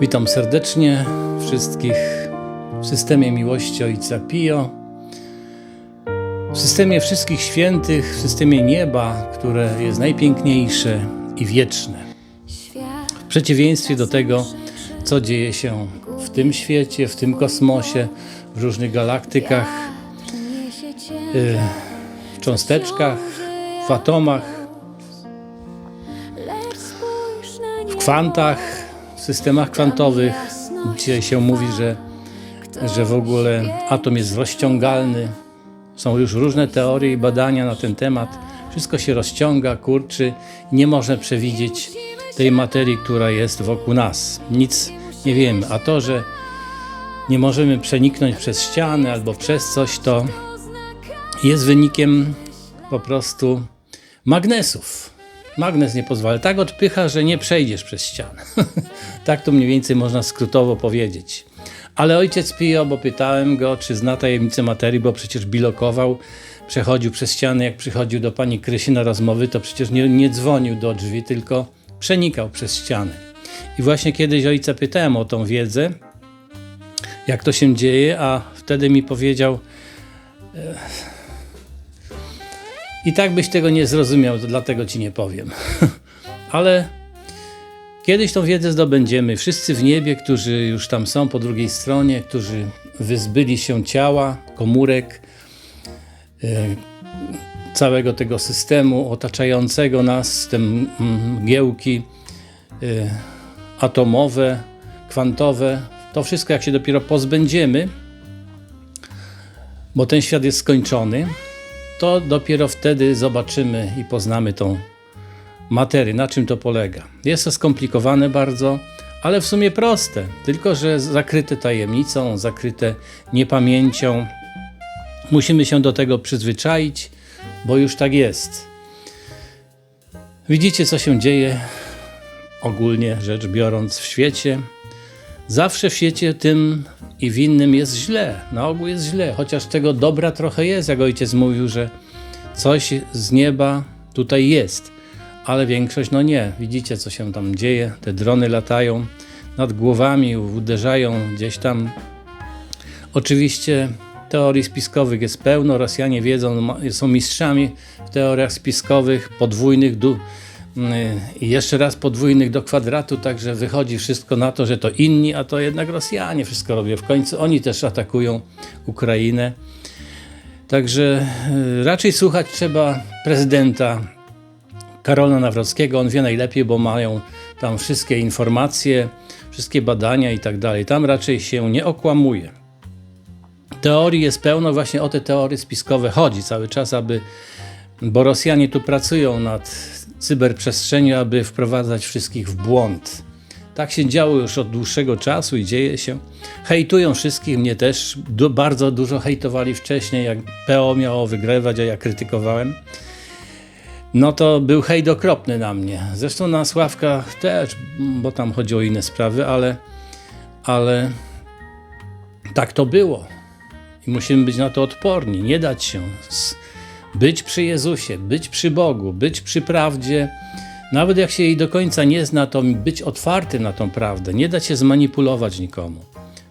Witam serdecznie wszystkich w systemie miłości Ojca Pio, w systemie wszystkich świętych, w systemie nieba, które jest najpiękniejsze i wieczne. W przeciwieństwie do tego, co dzieje się w tym świecie, w tym kosmosie, w różnych galaktykach, y, w cząsteczkach, w atomach, w kwantach, systemach kwantowych. Dzisiaj się mówi, że, że w ogóle atom jest rozciągalny. Są już różne teorie i badania na ten temat. Wszystko się rozciąga, kurczy. Nie można przewidzieć tej materii, która jest wokół nas. Nic nie wiemy. A to, że nie możemy przeniknąć przez ścianę albo przez coś, to jest wynikiem po prostu magnesów. Magnes nie pozwala. Tak odpycha, że nie przejdziesz przez ścianę. tak to mniej więcej można skrótowo powiedzieć. Ale ojciec Pio, bo pytałem go, czy zna tajemnicę materii, bo przecież bilokował, przechodził przez ścianę, jak przychodził do pani Krysi na rozmowy, to przecież nie, nie dzwonił do drzwi, tylko przenikał przez ścianę. I właśnie kiedyś ojca pytałem o tą wiedzę, jak to się dzieje, a wtedy mi powiedział, i tak byś tego nie zrozumiał, dlatego ci nie powiem. Ale kiedyś tą wiedzę zdobędziemy. Wszyscy w niebie, którzy już tam są po drugiej stronie, którzy wyzbyli się ciała, komórek, e, całego tego systemu otaczającego nas, te mgiełki e, atomowe, kwantowe, to wszystko jak się dopiero pozbędziemy, bo ten świat jest skończony, to dopiero wtedy zobaczymy i poznamy tą materię, na czym to polega. Jest to skomplikowane bardzo, ale w sumie proste, tylko że zakryte tajemnicą, zakryte niepamięcią. Musimy się do tego przyzwyczaić, bo już tak jest. Widzicie, co się dzieje ogólnie rzecz biorąc w świecie. Zawsze w świecie tym i w innym jest źle. Na ogół jest źle, chociaż tego dobra trochę jest, jak ojciec mówił, że coś z nieba tutaj jest, ale większość no nie. Widzicie, co się tam dzieje. Te drony latają nad głowami, uderzają gdzieś tam. Oczywiście teorii spiskowych jest pełno. Rosjanie wiedzą, są mistrzami w teoriach spiskowych, podwójnych, i jeszcze raz podwójnych do kwadratu, także wychodzi wszystko na to, że to inni, a to jednak Rosjanie wszystko robią. W końcu oni też atakują Ukrainę. Także e, raczej słuchać trzeba prezydenta Karola Nawrockiego. On wie najlepiej, bo mają tam wszystkie informacje, wszystkie badania i tak dalej. Tam raczej się nie okłamuje. Teorii jest pełno, właśnie o te teorie spiskowe chodzi cały czas, aby, bo Rosjanie tu pracują nad cyberprzestrzenią, aby wprowadzać wszystkich w błąd. Tak się działo już od dłuższego czasu i dzieje się. Hejtują wszystkich, mnie też bardzo dużo hejtowali wcześniej, jak PO miało wygrywać, a ja krytykowałem. No to był hejt okropny na mnie. Zresztą na Sławka też, bo tam chodzi o inne sprawy, ale, ale tak to było. I musimy być na to odporni, nie dać się być przy Jezusie, być przy Bogu, być przy prawdzie. Nawet jak się jej do końca nie zna, to być otwarty na tą prawdę, nie dać się zmanipulować nikomu,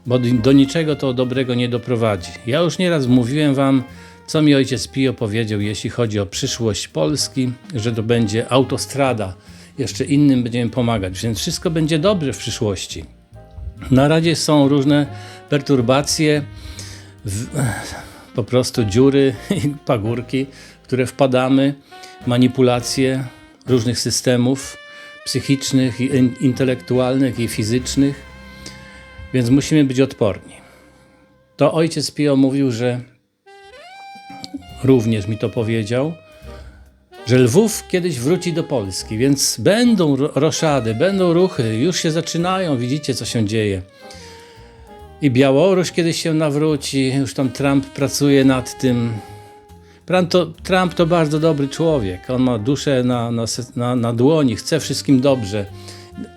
bo do niczego to dobrego nie doprowadzi. Ja już nieraz mówiłem Wam, co mi ojciec Pio powiedział, jeśli chodzi o przyszłość Polski, że to będzie autostrada, jeszcze innym będziemy pomagać, więc wszystko będzie dobrze w przyszłości. Na razie są różne perturbacje, w, po prostu dziury i pagórki, które wpadamy, manipulacje różnych systemów psychicznych, i intelektualnych i fizycznych, więc musimy być odporni. To ojciec Pio mówił, że również mi to powiedział, że Lwów kiedyś wróci do Polski, więc będą roszady, będą ruchy, już się zaczynają, widzicie co się dzieje. I Białoruś kiedyś się nawróci, już tam Trump pracuje nad tym. Trump to, Trump to bardzo dobry człowiek. On ma duszę na, na, na, na dłoni, chce wszystkim dobrze.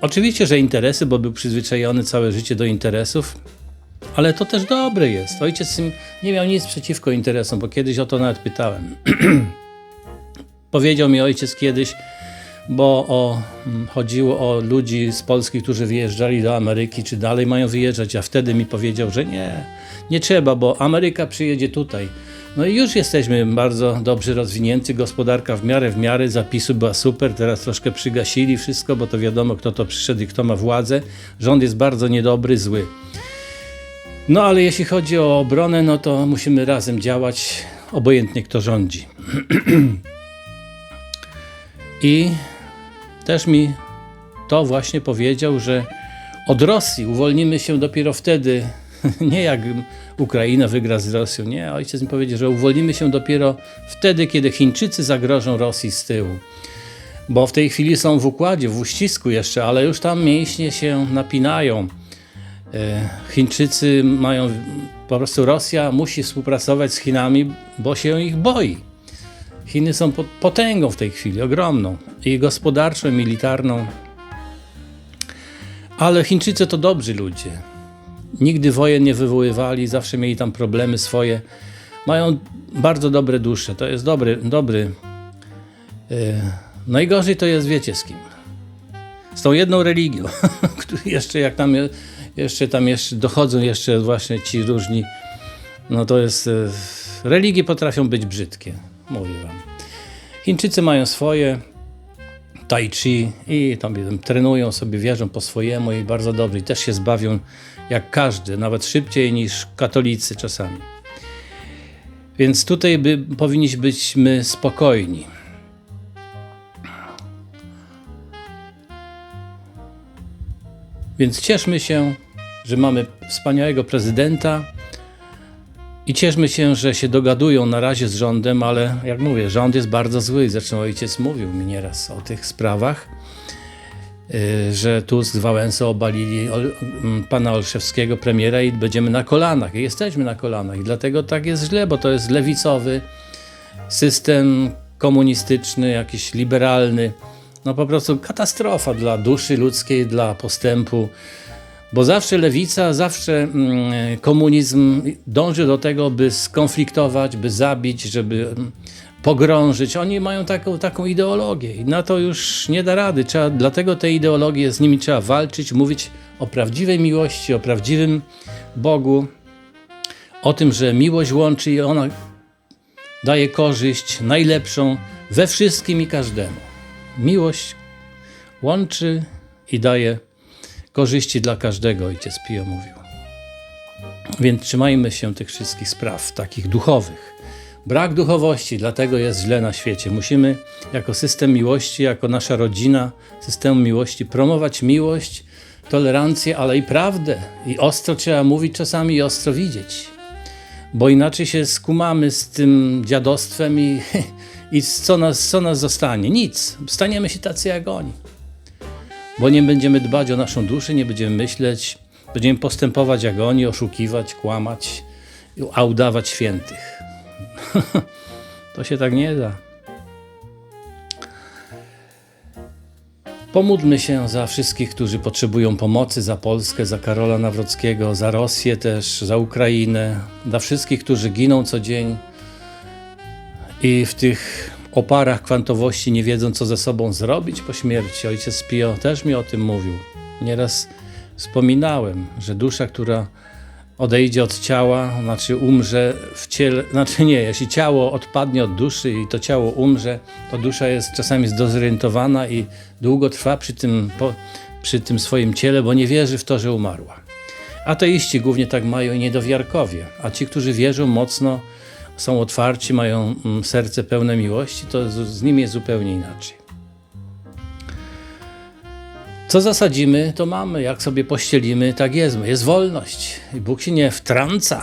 Oczywiście, że interesy, bo był przyzwyczajony całe życie do interesów, ale to też dobre jest. Ojciec nie miał nic przeciwko interesom, bo kiedyś o to nawet pytałem. Powiedział mi ojciec kiedyś, bo o, mm, chodziło o ludzi z Polski, którzy wyjeżdżali do Ameryki, czy dalej mają wyjeżdżać, a wtedy mi powiedział, że nie, nie trzeba, bo Ameryka przyjedzie tutaj. No i już jesteśmy bardzo dobrze rozwinięci, gospodarka w miarę w miarę, zapisu była super, teraz troszkę przygasili wszystko, bo to wiadomo kto to przyszedł i kto ma władzę. Rząd jest bardzo niedobry, zły. No ale jeśli chodzi o obronę, no to musimy razem działać, obojętnie kto rządzi. I też mi to właśnie powiedział, że od Rosji uwolnimy się dopiero wtedy, nie jak Ukraina wygra z Rosją, nie, ojciec mi powiedział, że uwolnimy się dopiero wtedy, kiedy Chińczycy zagrożą Rosji z tyłu. Bo w tej chwili są w układzie, w uścisku jeszcze, ale już tam mięśnie się napinają. E, Chińczycy mają, po prostu Rosja musi współpracować z Chinami, bo się ich boi. Chiny są po- potęgą w tej chwili, ogromną. I gospodarczą, i militarną. Ale Chińczycy to dobrzy ludzie. Nigdy wojen nie wywoływali, zawsze mieli tam problemy swoje. Mają bardzo dobre dusze. To jest dobry, dobry. Yy, najgorzej to jest, wiecie z kim? Z tą jedną religią, który jeszcze jak tam, je- jeszcze tam jeszcze dochodzą jeszcze właśnie ci różni, no to jest, e, religie potrafią być brzydkie, mówię wam. Chińczycy mają swoje, tai chi i tam trenują sobie, wierzą po swojemu i bardzo dobrze. I też się zbawią jak każdy, nawet szybciej niż katolicy czasami. Więc tutaj by, powinniśmy być my spokojni. Więc cieszmy się, że mamy wspaniałego prezydenta i cieszmy się, że się dogadują na razie z rządem, ale jak mówię, rząd jest bardzo zły. Zresztą ojciec mówił mi nieraz o tych sprawach, yy, że Tusk z Wałęsą obalili Ol- m, pana Olszewskiego, premiera i będziemy na kolanach. I jesteśmy na kolanach i dlatego tak jest źle, bo to jest lewicowy system komunistyczny, jakiś liberalny. No po prostu katastrofa dla duszy ludzkiej, dla postępu. Bo zawsze lewica, zawsze mm, komunizm dąży do tego, by skonfliktować, by zabić, żeby mm, pogrążyć. Oni mają taką, taką ideologię i na to już nie da rady. Trzeba, dlatego te ideologie, z nimi trzeba walczyć, mówić o prawdziwej miłości, o prawdziwym Bogu, o tym, że miłość łączy i ona daje korzyść najlepszą we wszystkim i każdemu. Miłość łączy i daje korzyści dla każdego, ojciec Pio mówił. Więc trzymajmy się tych wszystkich spraw, takich duchowych. Brak duchowości, dlatego jest źle na świecie. Musimy jako system miłości, jako nasza rodzina systemu miłości promować miłość, tolerancję, ale i prawdę. I ostro trzeba mówić czasami i ostro widzieć. Bo inaczej się skumamy z tym dziadostwem i, i co, nas, co nas zostanie? Nic. Staniemy się tacy jak oni bo nie będziemy dbać o naszą duszę, nie będziemy myśleć, będziemy postępować jak oni, oszukiwać, kłamać, a udawać świętych. to się tak nie da. Pomódlmy się za wszystkich, którzy potrzebują pomocy, za Polskę, za Karola Nawrockiego, za Rosję też, za Ukrainę, dla wszystkich, którzy giną co dzień i w tych oparach kwantowości nie wiedzą, co ze sobą zrobić po śmierci. Ojciec Pio też mi o tym mówił. Nieraz wspominałem, że dusza, która odejdzie od ciała, znaczy umrze w ciele, znaczy nie, jeśli ciało odpadnie od duszy i to ciało umrze, to dusza jest czasami zdezorientowana i długo trwa przy tym, po, przy tym swoim ciele, bo nie wierzy w to, że umarła. Ateiści głównie tak mają i niedowiarkowie, a ci, którzy wierzą mocno, są otwarci, mają mm, serce pełne miłości, to z, z nimi jest zupełnie inaczej. Co zasadzimy, to mamy. Jak sobie pościelimy, tak jest. Jest wolność. I Bóg się nie wtrąca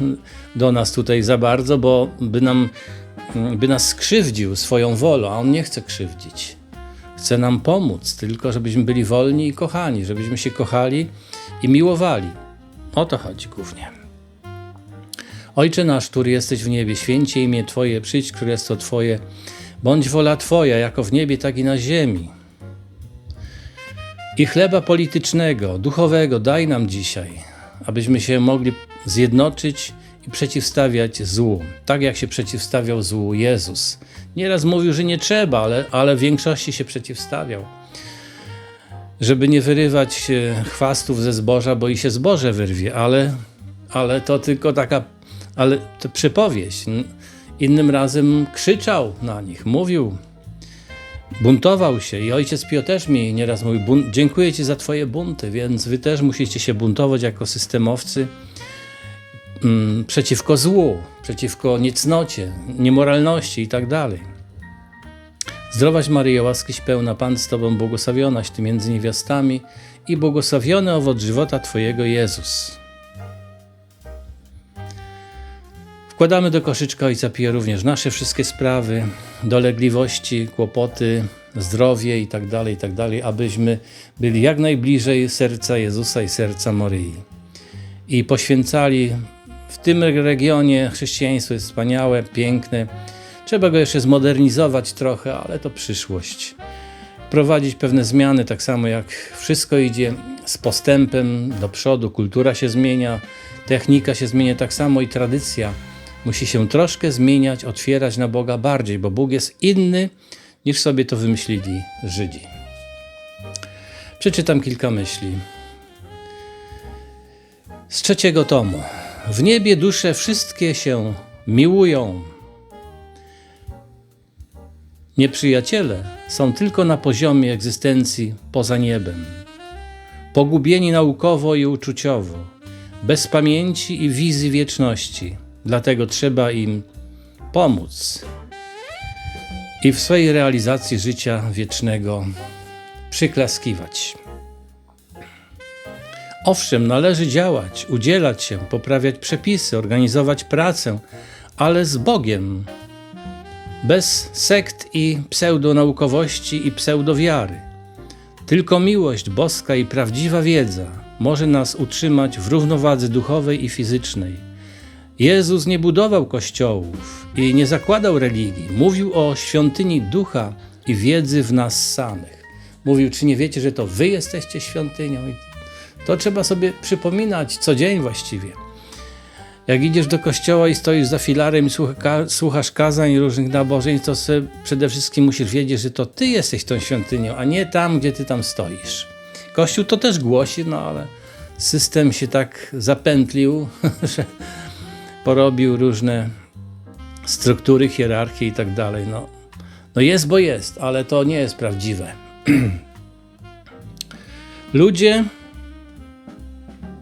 do nas tutaj za bardzo, bo by, nam, mm, by nas skrzywdził swoją wolą, a On nie chce krzywdzić. Chce nam pomóc, tylko żebyśmy byli wolni i kochani, żebyśmy się kochali i miłowali. O to chodzi głównie. Ojcze nasz, który jesteś w niebie, święcie imię Twoje, przyjdź królestwo Twoje, bądź wola Twoja, jako w niebie, tak i na ziemi. I chleba politycznego, duchowego daj nam dzisiaj, abyśmy się mogli zjednoczyć i przeciwstawiać złu, tak jak się przeciwstawiał złu Jezus. Nieraz mówił, że nie trzeba, ale, ale w większości się przeciwstawiał. Żeby nie wyrywać chwastów ze zboża, bo i się zboże wyrwie, ale, ale to tylko taka ale to przypowieść. Innym razem krzyczał na nich, mówił, buntował się i ojciec Pio też mi nieraz mówił, bun- dziękuję ci za twoje bunty, więc wy też musicie się buntować jako systemowcy mm, przeciwko złu, przeciwko niecnocie, niemoralności i tak dalej. Zdrowaś Maryjo, łaskiś pełna, Pan z Tobą, błogosławionaś Ty między niewiastami i błogosławiony owoc żywota Twojego Jezus. Wkładamy do koszyczka Ojca Pija również nasze wszystkie sprawy, dolegliwości, kłopoty, zdrowie i tak dalej, i tak abyśmy byli jak najbliżej serca Jezusa i serca Maryi. I poświęcali w tym regionie chrześcijaństwo jest wspaniałe, piękne. Trzeba go jeszcze zmodernizować trochę, ale to przyszłość. Prowadzić pewne zmiany, tak samo jak wszystko idzie z postępem do przodu, kultura się zmienia, technika się zmienia, tak samo i tradycja musi się troszkę zmieniać, otwierać na Boga bardziej, bo Bóg jest inny niż sobie to wymyślili Żydzi. Przeczytam kilka myśli. Z trzeciego tomu. W niebie dusze wszystkie się miłują. Nieprzyjaciele są tylko na poziomie egzystencji poza niebem. Pogubieni naukowo i uczuciowo, bez pamięci i wizji wieczności. Dlatego trzeba im pomóc i w swojej realizacji życia wiecznego przyklaskiwać. Owszem, należy działać, udzielać się, poprawiać przepisy, organizować pracę, ale z Bogiem, bez sekt i pseudonaukowości i pseudowiary. Tylko miłość boska i prawdziwa wiedza może nas utrzymać w równowadze duchowej i fizycznej. Jezus nie budował kościołów i nie zakładał religii. Mówił o świątyni ducha i wiedzy w nas samych. Mówił, czy nie wiecie, że to wy jesteście świątynią? I to trzeba sobie przypominać co dzień właściwie. Jak idziesz do kościoła i stoisz za filarem i słuchasz kazań różnych nabożeństw, to sobie przede wszystkim musisz wiedzieć, że to ty jesteś tą świątynią, a nie tam, gdzie ty tam stoisz. Kościół to też głosi, no ale system się tak zapętlił, że porobił różne struktury, hierarchie i tak dalej. No, no jest, bo jest, ale to nie jest prawdziwe. Ludzie,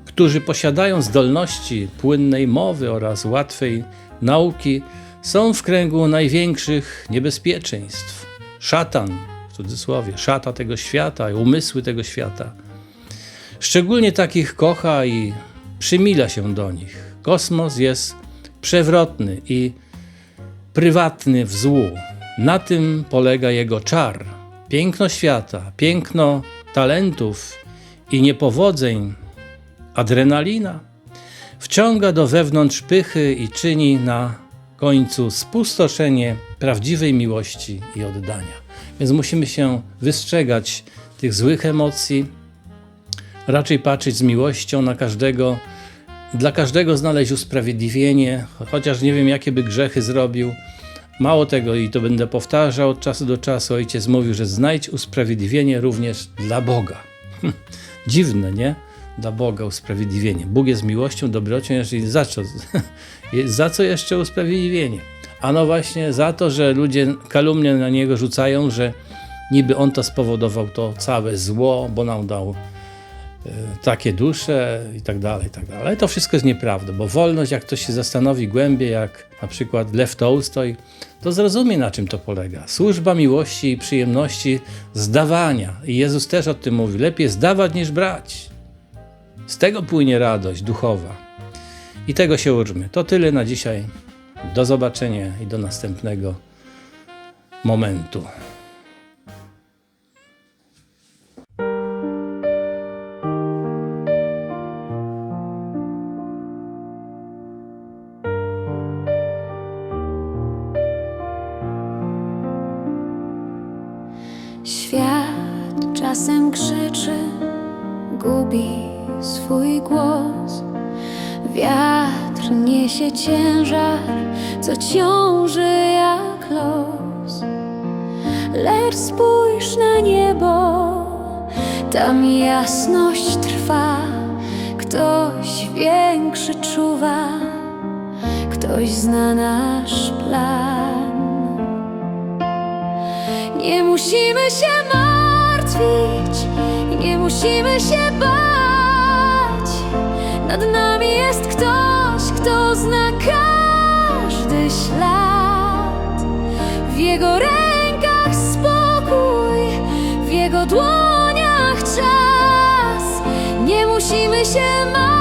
którzy posiadają zdolności płynnej mowy oraz łatwej nauki, są w kręgu największych niebezpieczeństw. Szatan, w cudzysłowie, szata tego świata, umysły tego świata. Szczególnie takich kocha i przymila się do nich. Kosmos jest przewrotny i prywatny w złu. Na tym polega jego czar. Piękno świata, piękno talentów i niepowodzeń, adrenalina wciąga do wewnątrz pychy i czyni na końcu spustoszenie prawdziwej miłości i oddania. Więc musimy się wystrzegać tych złych emocji, raczej patrzeć z miłością na każdego, dla każdego znaleźć usprawiedliwienie, chociaż nie wiem, jakie by grzechy zrobił. Mało tego, i to będę powtarzał od czasu do czasu, ojciec mówił, że znajdź usprawiedliwienie również dla Boga. Dziwne, nie? Dla Boga usprawiedliwienie. Bóg jest miłością, dobrocią, jeżeli za co? za co jeszcze usprawiedliwienie? Ano właśnie za to, że ludzie kalumnie na Niego rzucają, że niby On to spowodował to całe zło, bo nam dał takie dusze i tak dalej, i tak dalej. Ale to wszystko jest nieprawda, bo wolność, jak ktoś się zastanowi głębiej, jak na przykład Lew Tolstoj, to zrozumie, na czym to polega. Służba miłości i przyjemności zdawania. I Jezus też o tym mówi. Lepiej zdawać niż brać. Z tego płynie radość duchowa. I tego się uczmy. To tyle na dzisiaj. Do zobaczenia i do następnego momentu. Czasem krzyczy, gubi swój głos. Wiatr niesie ciężar, co ciąży jak los. Lecz spójrz na niebo, tam jasność trwa. Ktoś większy czuwa, ktoś zna nasz plan. Nie musimy się martwić, nie musimy się bać. Nad nami jest ktoś, kto zna każdy ślad. W jego rękach spokój, w jego dłoniach czas. Nie musimy się martwić.